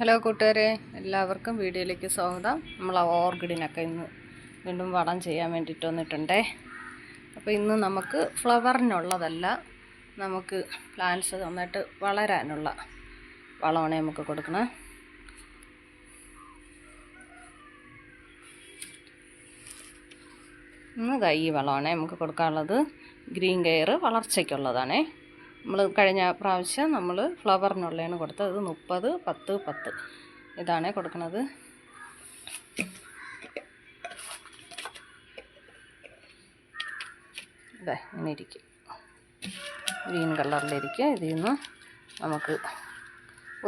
Hello കൂട്ടുകാരെ എല്ലാവർക്കും വീഡിയോയിലേക്ക് സ്വാഗതം. നമ്മൾ ഓർക്കിഡിനൊക്കെ ഇന്ന് വീണ്ടും വളം ചെയ്യാൻ വേണ്ടിയിട്ട് വന്നിട്ടുണ്ടേ. അപ്പോൾ ഇന്ന് നമുക്ക് ഫ്ലവറിനുള്ളതല്ല നമുക്ക് പ്ലാന്റ്സ് നന്നായിട്ട് വളരാനുള്ള വളമാണ് നമുക്ക് കൊടുക്കണം ഇന്ന് ഈ വളമാണ് നമുക്ക് കൊടുക്കാനുള്ളത്. ഗ്രീൻ കെയർ വളർച്ചയ്ക്കുള്ളതാണേ. നമ്മൾ കഴിഞ്ഞ പ്രാവശ്യം നമ്മൾ ഫ്ലവറിനുള്ളതാണ് കൊടുത്തത് അത് മുപ്പത് പത്ത് പത്ത്. ഇതാണ് കൊടുക്കുന്നത് ഇതേ ഇങ്ങനെ ഇരിക്കും. ഗ്രീൻ കളറിലിരിക്കുക ഇതിൽ നിന്ന് നമുക്ക്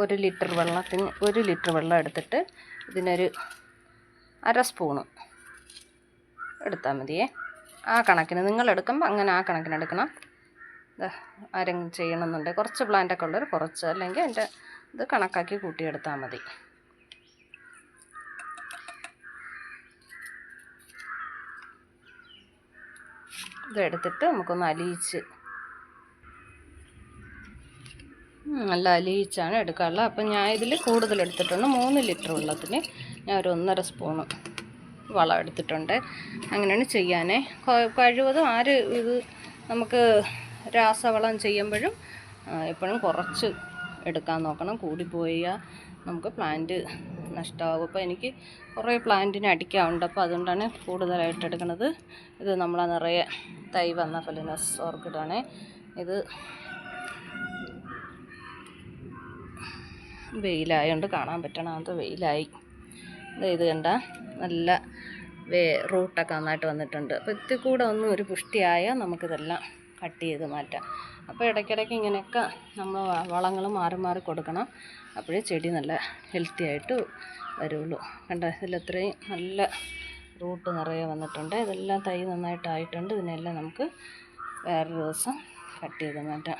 ഒരു ലിറ്റർ വെള്ളത്തിന് ഒരു ലിറ്റർ വെള്ളം എടുത്തിട്ട് ഇതിനൊരു അര സ്പൂണ് എടുത്താൽ മതിയേ. ആ കണക്കിന് നിങ്ങൾ എടുക്കുമ്പോൾ അങ്ങനെ ആ കണക്കിന് എടുക്കണം. ആരെങ്കിലും ചെയ്യണമെന്നുണ്ടെങ്കിൽ കുറച്ച് പ്ലാന്റൊക്കെ ഉള്ളൊരു കുറച്ച് അല്ലെങ്കിൽ അതിന്റെ ഇത് കണക്കാക്കി കൂട്ടിയെടുത്താൽ മതി. ഇതെടുത്തിട്ട് നമുക്കൊന്ന് അലിയിച്ച്. നല്ല അലിയിച്ചാണ് എടുക്കാറുള്ളത് അപ്പം ഞാൻ ഇതിൽ കൂടുതൽ എടുത്തിട്ടുണ്ട്. മൂന്ന് ലിറ്റർ വെള്ളത്തിന് ഞാൻ ഒരു ഒന്നര സ്പൂണ് വളം എടുത്തിട്ടുണ്ട്. അങ്ങനെയാണ് ചെയ്യാനേ. കഴിവതും ആര് ഇത് നമുക്ക് രാസവളം ചെയ്യുമ്പോഴും എപ്പോഴും കുറച്ച് എടുക്കാൻ നോക്കണം. കൂടിപ്പോയാൽ നമുക്ക് പ്ലാന്റ് നഷ്ടമാകും അപ്പോൾ എനിക്ക് കുറേ പ്ലാന്റിന് അടിക്കാറുണ്ട്. അപ്പോൾ അതുകൊണ്ടാണ് കൂടുതലായിട്ട് എടുക്കുന്നത്. ഇത് നമ്മൾ നിറയെ തൈ വന്ന ഫലിനസ് ഓർക്കിഡാണ്. ഇത് വെയിലായതുകൊണ്ട് കാണാൻ പറ്റണം അത് വെയിലായി ഇത് കണ്ട നല്ല വേ റൂട്ടൊക്കെ നന്നായിട്ട് വന്നിട്ടുണ്ട്. അപ്പോൾ ഇത്തിരി കൂടെ ഒന്നും ഒരു പുഷ്ടിയായാൽ നമുക്കിതെല്ലാം കട്ട് ചെയ്ത് മാറ്റാം. അപ്പോൾ ഇടയ്ക്കിടയ്ക്ക് ഇങ്ങനെയൊക്കെ നമ്മൾ വളങ്ങൾ മാറി മാറി കൊടുക്കണം. അപ്പോഴേ ചെടി നല്ല ഹെൽത്തി ആയിട്ട് വരുള്ളൂ. കണ്ട? ഇതിലത്രയും നല്ല റൂട്ട് നിറയെ വന്നിട്ടുണ്ട്. ഇതെല്ലാം തൈ നന്നായിട്ടായിട്ടുണ്ട്. ഇതിനെല്ലാം നമുക്ക് വേറൊരു ദിവസം കട്ട് ചെയ്ത് മാറ്റാം.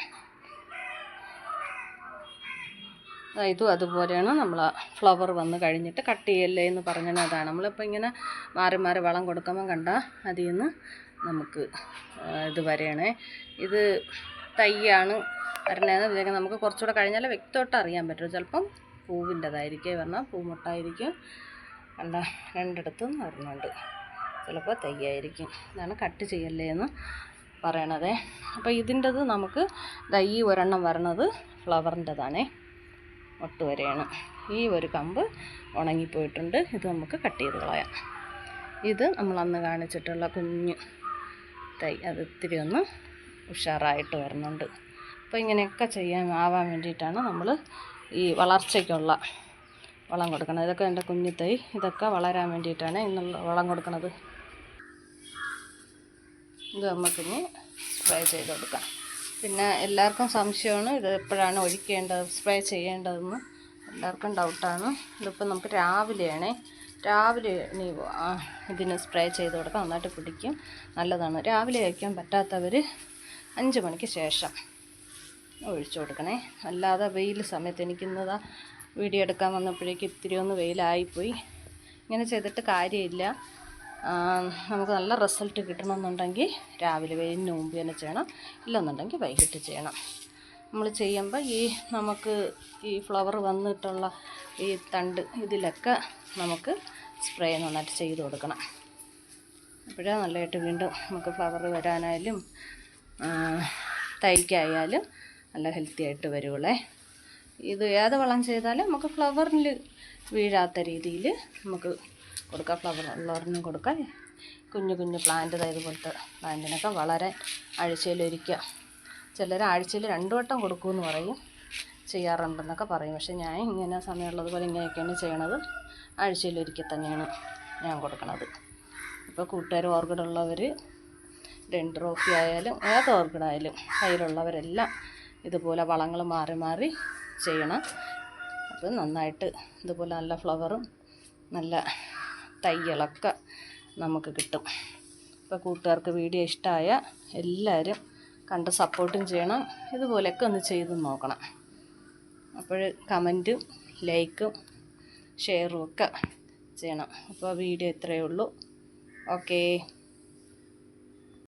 ഇതും അതുപോലെയാണ്. നമ്മൾ ഫ്ലവർ വന്ന് കഴിഞ്ഞിട്ട് കട്ട് ചെയ്യല്ലേ എന്ന് പറഞ്ഞതാണ് നമ്മളിപ്പോൾ ഇങ്ങനെ മാറി മാറി വളം കൊടുക്കുമ്പോൾ കണ്ട അതിൽ നിന്ന് നമുക്ക് ഇത് വരയണേ. ഇത് തൈയാണ് വരണേന്ന് ഇതിലേക്ക് നമുക്ക് കുറച്ചുകൂടെ കഴിഞ്ഞാൽ വ്യക്തമായിട്ട് അറിയാൻ പറ്റും ചിലപ്പം പൂവിന്റെതായിരിക്കും പറഞ്ഞാൽ പൂമുട്ടായിരിക്കും. അല്ല രണ്ടിടത്തും വരുന്നുണ്ട് ചിലപ്പോൾ തൈയായിരിക്കും. ഇതാണ് കട്ട് ചെയ്യല്ലേ എന്ന് പറയണത്. അപ്പോൾ ഇതിന്റെത് നമുക്ക് ഈ ഒരെണ്ണം വരണത് ഫ്ലവറിന്റെതാണേ. ഒട്ട് വരെയാണ് ഈ ഒരു കമ്പ് ഉണങ്ങിപ്പോയിട്ടുണ്ട്. ഇത് നമുക്ക് കട്ട് ചെയ്ത് കളയാം. ഇത് നമ്മൾ അന്ന് കാണിച്ചിട്ടുള്ള കുഞ്ഞ് തൈ അത് ഇത്തിരി ഒന്ന് ഉഷാറായിട്ട് വരുന്നുണ്ട്. അപ്പോൾ ഇങ്ങനെയൊക്കെ ചെയ്യാൻ ആവാൻ വേണ്ടിയിട്ടാണ് നമ്മൾ ഈ വളർച്ചയ്ക്കുള്ള വളം കൊടുക്കുന്നത്. ഇതൊക്കെ എന്റെ കുഞ്ഞു തൈ ഇതൊക്കെ വളരാൻ വേണ്ടിയിട്ടാണ് ഇന്നുള്ള വളം കൊടുക്കുന്നത്. ഇത് നമുക്കിനി സ്പ്രേ ചെയ്ത് കൊടുക്കാം. പിന്നെ എല്ലാവർക്കും സംശയമാണ് ഇത് എപ്പോഴാണ് ഒഴിക്കേണ്ടത് സ്പ്രേ ചെയ്യേണ്ടതെന്ന്. എല്ലാവർക്കും ഡൗട്ടാണ് ഇതിപ്പോൾ നമുക്ക് രാവിലെയാണേ രാവിലെ ഇനി ഇതിന് സ്പ്രേ ചെയ്ത് കൊടുക്കാം നന്നായിട്ട് പിടിക്കും. നല്ലതാണ്. രാവിലെ കഴിക്കാൻ പറ്റാത്തവർ അഞ്ച് മണിക്ക് ശേഷം ഒഴിച്ചു കൊടുക്കണേ. അല്ലാതെ വെയിൽ സമയത്ത് എനിക്കിന്നതാ വീഡിയോ എടുക്കാൻ വന്നപ്പോഴേക്ക് ഇത്തിരി ഒന്ന് വെയിലായിപ്പോയി. ഇങ്ങനെ ചെയ്തിട്ട് കാര്യമില്ല. നമുക്ക് നല്ല റിസൾട്ട് കിട്ടണമെന്നുണ്ടെങ്കിൽ രാവിലെ വെയിലിന് മുമ്പ് തന്നെ ചെയ്യണം. ഇല്ലെന്നുണ്ടെങ്കിൽ വൈകിട്ട് ചെയ്യണം. നമ്മൾ ചെയ്യുമ്പോൾ ഈ നമുക്ക് ഈ ഫ്ലവർ വന്നിട്ടുള്ള ഈ തണ്ട് ഇതിലൊക്കെ നമുക്ക് സ്പ്രേ നന്നായിട്ട് ചെയ്ത് കൊടുക്കണം. അപ്പോഴേ നല്ലതായിട്ട് വീണ്ടും നമുക്ക് ഫ്ലവർ വരാനായാലും തൈക്കായാലും നല്ല ഹെൽത്തി ആയിട്ട് വരുവുള്ളേ ഇത് ഏത് വളം ചെയ്താലും നമുക്ക് ഫ്ലവറിൽ വീഴാത്ത രീതിയിൽ നമുക്ക് കൊടുക്കാം. ഫ്ലവർ ഉള്ളവരിനും കൊടുക്കാം. കുഞ്ഞു കുഞ്ഞു പ്ലാന്റ് ഇതുപോലത്തെ പ്ലാന്റിനൊക്കെ വളരെ ആഴ്ചയിലൊരിക്കുക ചിലർ ആഴ്ചയിൽ രണ്ടു വട്ടം കൊടുക്കുമെന്ന് പറയും ചെയ്യാറുണ്ടെന്നൊക്കെ പറയും. പക്ഷേ ഞാൻ ഇങ്ങനെ സമയമുള്ളതുപോലെ ഇങ്ങനെയൊക്കെയാണ് ചെയ്യണത്. ആഴ്ചയിലൊരിക്കൽ തന്നെയാണ് ഞാൻ കൊടുക്കണത്. ഇപ്പോൾ കൂട്ടുകാർ ഓർക്കിഡുള്ളവർ ഡെൻഡ്രോഫി ആയാലും ഏത് ഓർഗിഡായാലും കയ്യിലുള്ളവരെല്ലാം ഇതുപോലെ വളങ്ങൾ മാറി മാറി ചെയ്യണം. അപ്പോൾ നന്നായിട്ട് ഇതുപോലെ നല്ല ഫ്ലവറും നല്ല തൈകളൊക്കെ നമുക്ക് കിട്ടും. ഇപ്പോൾ കൂട്ടുകാർക്ക് വീഡിയോ ഇഷ്ടമായ എല്ലാവരും കണ്ട് സപ്പോർട്ടും ചെയ്യണം. ഇതുപോലെയൊക്കെ ഒന്ന് ചെയ്ത് നോക്കണം. അപ്പോൾ കമന്റും ലൈക്കും ഷെയറും ഒക്കെ ചെയ്യണം. അപ്പോൾ വീഡിയോ ഇത്രയേ ഉള്ളൂ. ഓക്കേ